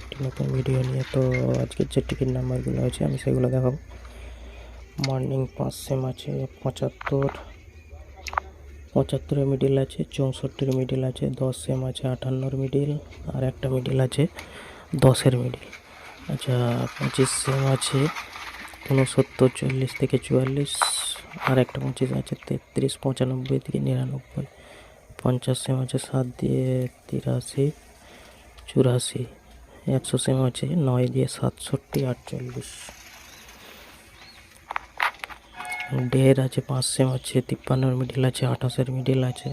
একটি নতুন ভিডিও নিয়ে। তো আজকের যে টিকিট নাম্বারগুলো আছে, আমি সেগুলো দেখাবো। মর্নিং পাঁচ সেম আছে পঁচাত্তর, পঁচাত্তরের মিডিল আছে, চৌষট্টির মিডিল আছে, দশ সেম আছে আটান্নর মিডিল আর একটা মিডিল আছে, দশের মিডিল আচ্ছা পঁচিশ সেম আছে ঊনসত্তর, চল্লিশ থেকে চুয়াল্লিশ, আর একটা পঁচিশ আছে, তেত্রিশ, পঁচানব্বই থেকে নিরানব্বই। পঞ্চাশ সেম আছে সাত দিয়ে তিরাশি চুরাশি, একশো সেম আছে নয় দিয়ে সাতষট্টি, আটচল্লিশ। ডের আছে, পাঁচ সেম আছে তিপ্পান্নর মিডিল আছে, আঠাশের মিডিল আছে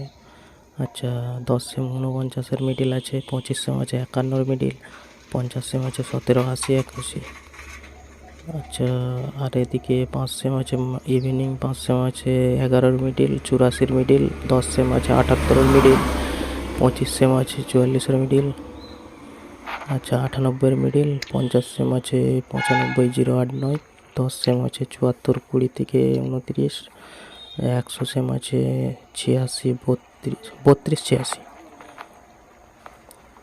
আচ্ছা দশ সেম উনপঞ্চাশের মিডিল আছে, পঁচিশ সেম আছে একান্নর মিডিল পঞ্চাশ সেম আছে সতেরো, আশি, একুশি। আচ্ছা আর এদিকে পাঁচ সেম আছে ইভিনিং পাঁচ সেম আছে এগারোর মিডিল চুরাশির মিডিল দশ সেম আছে আটাত্তরের মিডিল পঁচিশ সেম আছে চুয়াল্লিশের মিডিল আচ্ছা আটানব্বইয়ের মিডিল পঞ্চাশ সেম আছে, পঁচানব্বই জিরো আট নয়, দশ সেম আছে, চুয়াত্তর কুড়ি থেকে উনত্রিশ, একশো সেম আছে, ছিয়াশি, বত্রিশ বত্রিশ ছিয়াশি।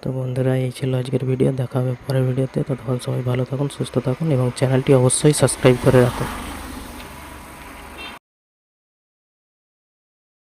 তো বন্ধুরা, এই ছিল আজকের ভিডিও দেখা হবে পরের ভিডিওতে ততক্ষণ সবাই ভালো থাকুন, সুস্থ থাকুন এবং চ্যানেলটি অবশ্যই সাবস্ক্রাইব করে রাখুন।